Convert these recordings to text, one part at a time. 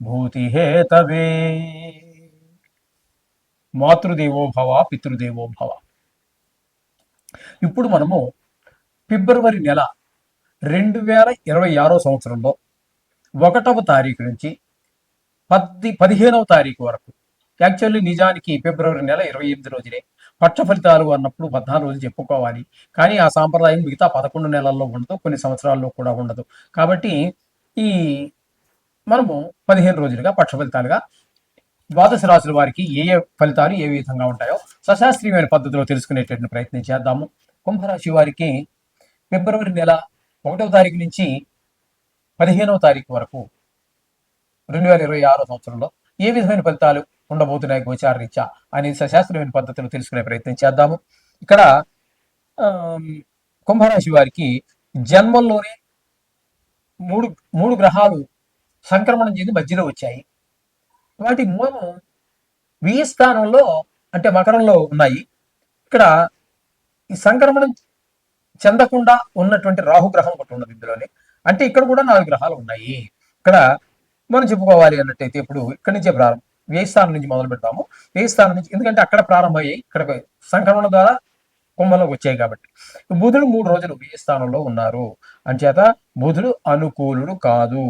భూతిహేతవే. మాతృదేవో భవ పితృదేవో భవ. ఇప్పుడు మనము ఫిబ్రవరి నెల రెండు వేల ఇరవై ఆరో సంవత్సరంలో ఒకటవ తారీఖు నుంచి పద్ది పదిహేనవ తారీఖు వరకు యాక్చువల్లీ నిజానికి ఫిబ్రవరి నెల ఇరవై ఎనిమిది రోజులే పక్ష ఫలితాలు అన్నప్పుడు పద్నాలుగు రోజులు చెప్పుకోవాలి. కానీ ఆ సాంప్రదాయం మిగతా పదకొండు నెలల్లో ఉండదు కొన్ని సంవత్సరాల్లో కూడా ఉండదు. కాబట్టి ఈ మనము పదిహేను రోజులుగా పక్ష ఫలితాలుగా ద్వాదశ రాశుల వారికి ఏ ఏ ఫలితాలు ఏ విధంగా ఉంటాయో సశాస్త్రీయమైన పద్ధతిలో తెలుసుకునేటటువంటి ప్రయత్నం చేద్దాము. కుంభరాశి వారికి ఫిబ్రవరి నెల ఒకటవ తారీఖు నుంచి పదిహేనవ తారీఖు వరకు రెండు వేల ఇరవై ఆరో సంవత్సరంలో ఏ విధమైన ఫలితాలు ఉండబోతున్నాయి గోచార రీత్యా అనేది సశాస్త్రీయమైన పద్ధతిలో తెలుసుకునే ప్రయత్నం చేద్దాము. ఇక్కడ కుంభరాశి వారికి జన్మంలోనే మూడు మూడు గ్రహాలు సంక్రమణం చెంది మధ్యలో వచ్చాయి. వాటి మూలం వి స్థానంలో అంటే మకరంలో ఉన్నాయి. ఇక్కడ ఈ సంక్రమణం చెందకుండా ఉన్నటువంటి రాహుగ్రహం ఒకటి ఉన్నది ఇందులోనే. అంటే ఇక్కడ కూడా నాలుగు గ్రహాలు ఉన్నాయి. ఇక్కడ మనం చెప్పుకోవాలి అన్నట్టయితే ఇప్పుడు ఇక్కడి నుంచే ప్రారంభం వ్యయ స్థానం నుంచి మొదలు పెడతాము. వ్యయ స్థానం నుంచి ఎందుకంటే అక్కడ ప్రారంభమయ్యాయి. ఇక్కడ సంక్రమణ ద్వారా కుంభంలోకి వచ్చాయి కాబట్టి. బుధుడు మూడు రోజులు వ్యయ స్థానంలో ఉన్నారు. అంచేత బుధుడు అనుకూలుడు కాదు.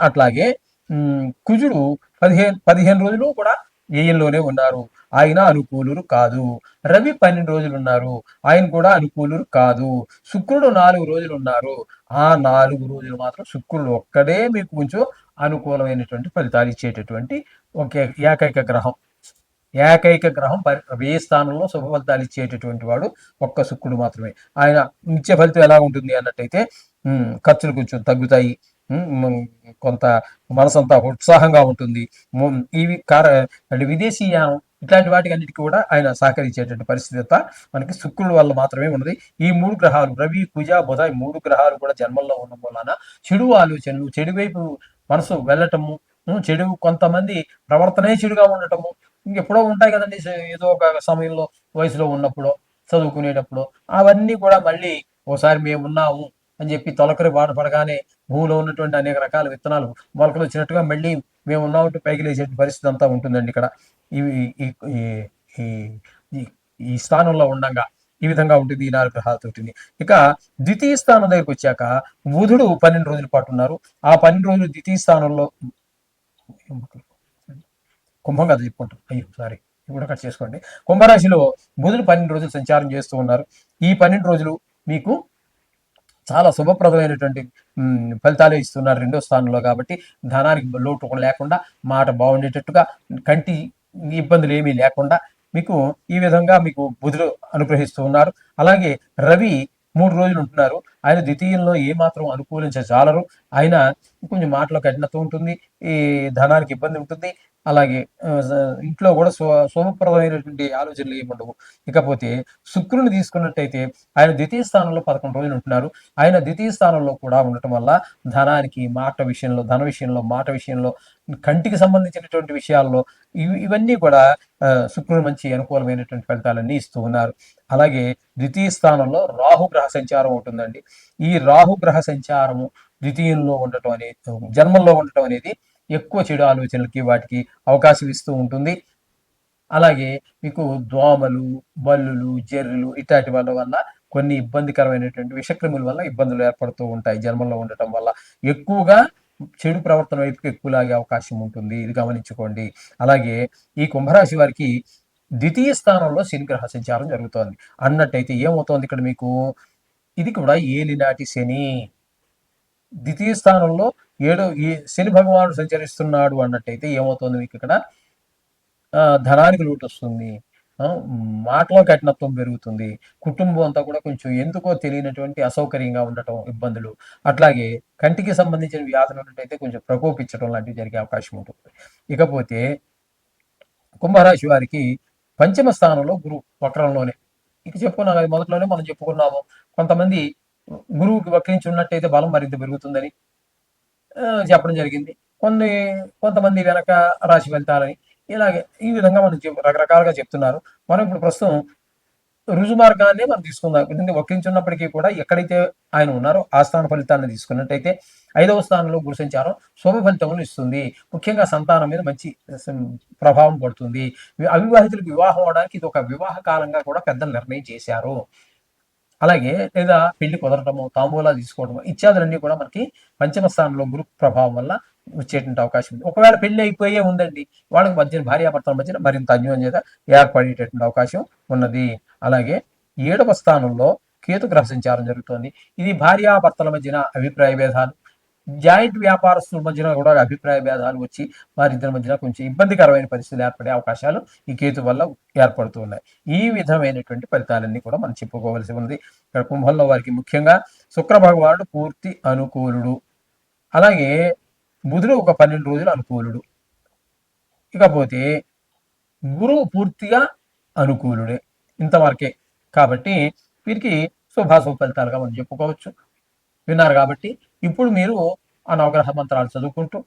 అట్లాగే కుజుడు పదిహేను పదిహేను రోజులు కూడా వ్యయంలోనే ఉన్నారు. ఆయన అనుకూలురు కాదు. రవి పన్నెండు రోజులు ఉన్నారు. ఆయన కూడా అనుకూలురు కాదు. శుక్రుడు నాలుగు రోజులు ఉన్నారు. ఆ నాలుగు రోజులు మాత్రం శుక్రుడు ఒక్కడే మీకు కొంచెం అనుకూలమైనటువంటి ఫలితాలు ఇచ్చేటటువంటి ఒక ఏకైక గ్రహం. ఏకైక గ్రహం పరి స్థానంలో శుభ ఫలితాలు ఇచ్చేటటువంటి వాడు ఒక్క శుక్రుడు మాత్రమే. ఆయన ఇచ్చే ఫలితం ఎలా ఉంటుంది అన్నట్టయితే ఖర్చులు కొంచెం తగ్గుతాయి. కొంత మనసంతా ఉత్సాహంగా ఉంటుంది. ఇవి కార అంటే విదేశీయానం ఇట్లాంటి వాటికి అన్నిటికీ కూడా ఆయన సహకరించేటువంటి పరిస్థితి అంతా మనకి శుక్రుడు వల్ల మాత్రమే ఉన్నది. ఈ మూడు గ్రహాలు రవి కుజ బుధ ఈ మూడు గ్రహాలు కూడా జన్మల్లో ఉన్న వలన చెడు ఆలోచనలు చెడు వైపు మనసు వెళ్ళటము చెడు కొంతమంది ప్రవర్తనే చెడుగా ఉండటము ఇంకెప్పుడో ఉంటాయి కదండి. ఏదో ఒక సమయంలో వయసులో ఉన్నప్పుడు చదువుకునేటప్పుడు అవన్నీ కూడా మళ్ళీ ఓసారి మేము ఉన్నాము అని చెప్పి తొలకరి బాట పడగానే భూమిలో ఉన్నటువంటి అనేక రకాల విత్తనాలు మొలకలు వచ్చినట్టుగా మళ్ళీ మేము ఉన్నామంటూ పైకి లేచే పరిస్థితి అంతా ఉంటుందండి ఇక్కడ. ఇవి ఈ ఈ- స్థానంలో ఉండంగా ఈ విధంగా ఉంటుంది ఈ నాలుగు గ్రహాలతోటి ఇక ద్వితీయ స్థానం దగ్గరికి వచ్చాక బుధుడు పన్నెండు రోజుల పాటు ఉన్నారు. ఆ పన్నెండు రోజులు ద్వితీయ స్థానంలో కుంభం కదా చెప్పుకుంటాం. అయ్యో సారీ ఇప్పుడు కట్ చేసుకోండి. కుంభరాశిలో బుధుడు పన్నెండు రోజులు సంచారం చేస్తూ ఉన్నారు. ఈ పన్నెండు రోజులు మీకు చాలా శుభప్రదమైనటువంటి ఫలితాలు ఇస్తున్నారు రెండో స్థానంలో కాబట్టి ధనానికి లోటు లేకుండా మాట బాగుండేటట్టుగా కంటి ఇబ్బందులు ఏమీ లేకుండా మీకు ఈ విధంగా మీకు బుధుడు అనుగ్రహిస్తూ ఉన్నారు. అలాగే రవి మూడు రోజులు ఉంటున్నారు. ఆయన ద్వితీయంలో ఏమాత్రం అనుకూలించజాలరు ఆయన కొంచెం మాటలో కఠినత ఉంటుంది ఈ ధనానికి ఇబ్బంది ఉంటుంది. అలాగే ఇంట్లో కూడా సో సోమప్రదమైనటువంటి ఆలోచనలు ఏమి ఉండవు ఇకపోతే శుక్రుని తీసుకున్నట్టయితే ఆయన ద్వితీయ స్థానంలో పదకొండు రోజులు ఉంటున్నారు. ఆయన ద్వితీయ స్థానంలో కూడా ఉండటం వల్ల ధనానికి మాట విషయంలో ధన విషయంలో మాట విషయంలో కంటికి సంబంధించినటువంటి విషయాల్లో ఇవి ఇవన్నీ కూడా ఆ, శుక్రుడు మంచి అనుకూలమైనటువంటి ఫలితాలన్నీ ఇస్తూ ఉన్నారు. అలాగే ద్వితీయ స్థానంలో రాహు గ్రహ సంచారం ఉంటుందండి ఈ రాహు గ్రహ సంచారము ద్వితీయంలో ఉండటం అనేది జన్మంలో ఉండటం అనేది ఎక్కువ చెడు ఆలోచనలకి వాటికి అవకాశం ఇస్తూ ఉంటుంది. అలాగే మీకు దోమలు బల్లులు జర్రులు ఇట్లాంటి వాళ్ళ వల్ల కొన్ని ఇబ్బందికరమైనటువంటి విషక్రిముల వల్ల ఇబ్బందులు ఏర్పడుతూ ఉంటాయి జన్మల్లో ఉండటం వల్ల. ఎక్కువగా చెడు ప్రవర్తన వైపుకి ఎక్కువ లాగే అవకాశం ఉంటుంది. ఇది గమనించుకోండి. అలాగే ఈ కుంభరాశి వారికి ద్వితీయ స్థానంలో శని గ్రహ సంచారం జరుగుతోంది. అన్నట్టయితే ఏమవుతోంది ఇక్కడ మీకు? ఇది కూడా ఏలినాటి శని. ద్వితీయ స్థానంలో ఏడో ఈ శని భగవానుడు సంచరిస్తున్నాడు అన్నట్టయితే ఏమవుతుంది మీకు ఇక్కడ? ఆ, ధనానికి లోటు వస్తుంది. మాటలో కఠినత్వం పెరుగుతుంది. కుటుంబం అంతా కూడా కొంచెం ఎందుకో తెలియనటువంటి అసౌకర్యంగా ఉండటం ఇబ్బందులు. అట్లాగే కంటికి సంబంధించిన వ్యాధులు ఉన్నట్టయితే కొంచెం ప్రకోపించడం లాంటివి జరిగే అవకాశం ఉంటుంది. ఇకపోతే కుంభరాశి వారికి పంచమ స్థానంలో గురువు వక్రంలోనే. ఇక చెప్పుకున్నాం కదా మొదట్లోనే మనం చెప్పుకున్నాము. కొంతమంది గురువుకి వక్రించి ఉన్నట్టయితే బలం మరింత పెరుగుతుందని చెప్పడం జరిగింది. కొన్ని కొంతమంది వెనక రాశి వెళ్తారని ఇలాగే ఈ విధంగా మనం రకరకాలుగా చెప్తున్నారు. మనం ఇప్పుడు ప్రస్తుతం రుజు మార్గాన్ని మనం తీసుకుందాం. ఎందుకంటే వక్రించున్నప్పటికీ కూడా ఎక్కడైతే ఆయన ఉన్నారో ఆ స్థాన ఫలితాన్ని తీసుకున్నట్టయితే ఐదవ స్థానంలో గురు సంచారం శుభ ఫలితములు ఇస్తుంది. ముఖ్యంగా సంతానం మీద మంచి ప్రభావం పడుతుంది. అవివాహితులకు వివాహం అవడానికి ఇది ఒక వివాహ కాలంగా కూడా పెద్దలు నిర్ణయం చేశారు. అలాగే లేదా పెళ్ళి కుదరటము తాంబూలాలు తీసుకోవడము ఇత్యాదులన్నీ కూడా మనకి పంచమ స్థానంలో గురు ప్రభావం వల్ల వచ్చేటువంటి అవకాశం ఉంది. ఒకవేళ పెళ్ళి అయిపోయే ఉందండి వాళ్ళకి మధ్యన భార్యాభర్తల మధ్యన మరింత అన్యోన్యత ఏర్పడేటటువంటి అవకాశం ఉన్నది. అలాగే ఏడవ స్థానంలో కేతు గ్రహ సంచారం జరుగుతోంది. ఇది భార్యాభర్తల మధ్యన అభిప్రాయ భేదాలు జాయింట్ వ్యాపారస్తుల మధ్యన కూడా అభిప్రాయ భేదాలు వచ్చి వారిద్దరి మధ్యన కొంచెం ఇబ్బందికరమైన పరిస్థితులు ఏర్పడే అవకాశాలు ఈ కేతు వల్ల ఏర్పడుతూ ఉన్నాయి. ఈ విధమైనటువంటి ఫలితాలన్నీ కూడా మనం చెప్పుకోవలసి ఉంది ఇక్కడ కుంభంలో వారికి ముఖ్యంగా శుక్ర భగవానుడు పూర్తి అనుకూలుడు. అలాగే బుధుడు ఒక పన్నెండు రోజులు అనుకూలుడు. ఇకపోతే గురువు పూర్తిగా అనుకూలుడే ఇంతవరకే. కాబట్టి వీరికి శుభాశుభ ఫలితాలుగా మనం చెప్పుకోవచ్చు. విన్నారు కాబట్టి ఇప్పుడు మీరు ఆ నవగ్రహ మంత్రాలు చదువుకుంటూ